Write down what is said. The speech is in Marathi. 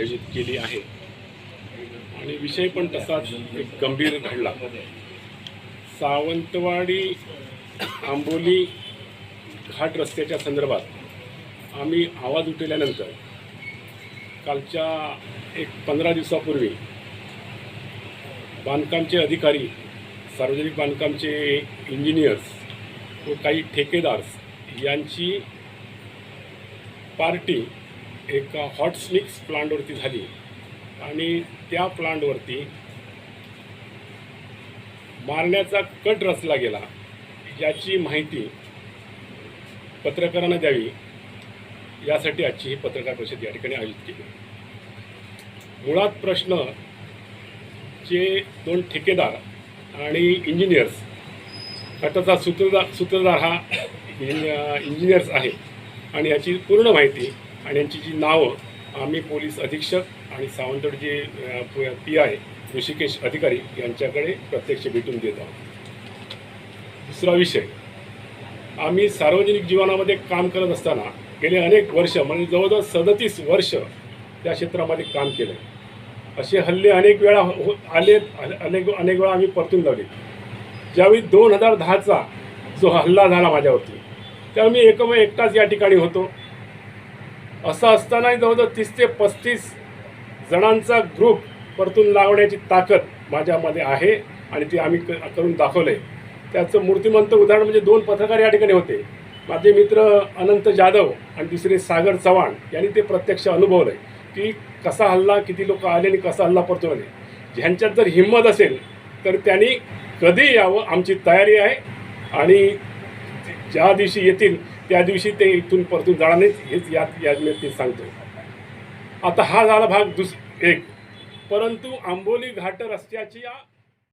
आयोजित केली आहे. आणि विषय पण तसाच एक गंभीर घडला. सावंतवाडी आंबोली घाट रस्त्याच्या संदर्भात आम्ही आवाज उठवल्यानंतर कालच्या एक पंधरा दिवसापूर्वी बांधकामचे अधिकारी सार्वजनिक बांधकामचे इंजिनियर्स व काही ठेकेदार्स यांची पार्टी एका हॉट स्निक्स प्लांटवरती झाली. आणि त्या प्लांटवरती मारण्याचा कट रचला गेला याची माहिती पत्रकारांना द्यावी. यासाठी आजची ही पत्रकार परिषद या ठिकाणी आयोजित केली. मुळात प्रश्न जे दोन ठेकेदार आणि इंजिनियर्स गटाचा सूत्रधार सूत्रधार हा इंजिनियर्स आहे. आणि याची पूर्ण माहिती आणि यांची जी नावं आम्ही पोलीस अधीक्षक आणि Sawantwadi J P I Rishikesh अधिकारी यांच्याकडे प्रत्यक्ष भेटून देत आहोत. दुसरा विषय. आम्ही सार्वजनिक जीवनामध्ये काम करत असताना गेले अनेक वर्ष म्हणजे जवळजवळ सदतीस वर्ष त्या क्षेत्रामध्ये काम केलं असे हल्ले अनेक वेळा हो, हो आले अनेक अनेक वेळा आम्ही परतून लावले ज्यावेळी दोन हजार दहाचा जो हल्ला झाला माझ्यावरती त्यावेळी मी एकमेव एकटाच या ठिकाणी होतो. असं असतानाही जवळजवळ तीस ते पस्तीस जणांचा ग्रुप परतून लावण्याची ताकद माझ्यामध्ये आहे आणि ती आम्ही क करून दाखवलं आहे त्याचं मूर्तिमंत उदाहरण म्हणजे दोन पत्रकार या ठिकाणी होते. माझे मित्र अनंत जाधव आणि दुसरे सागर चव्हाण यांनी ते प्रत्यक्ष अनुभवलं आहे की कसा हल्ला किती लोक आले आणि कसा हल्ला परतून आले ह्यांच्यात जर हिंमत असेल तर त्यांनी कधी यावं आमची तयारी आहे आणि ज्या दिवशी येतील त्या दिवशी ते इथून परतून जाणार नाहीत हेच या यात ते सांगतो आता हा झाला भाग दुस एक. परंतु आंबोली घाट रस्त्याची या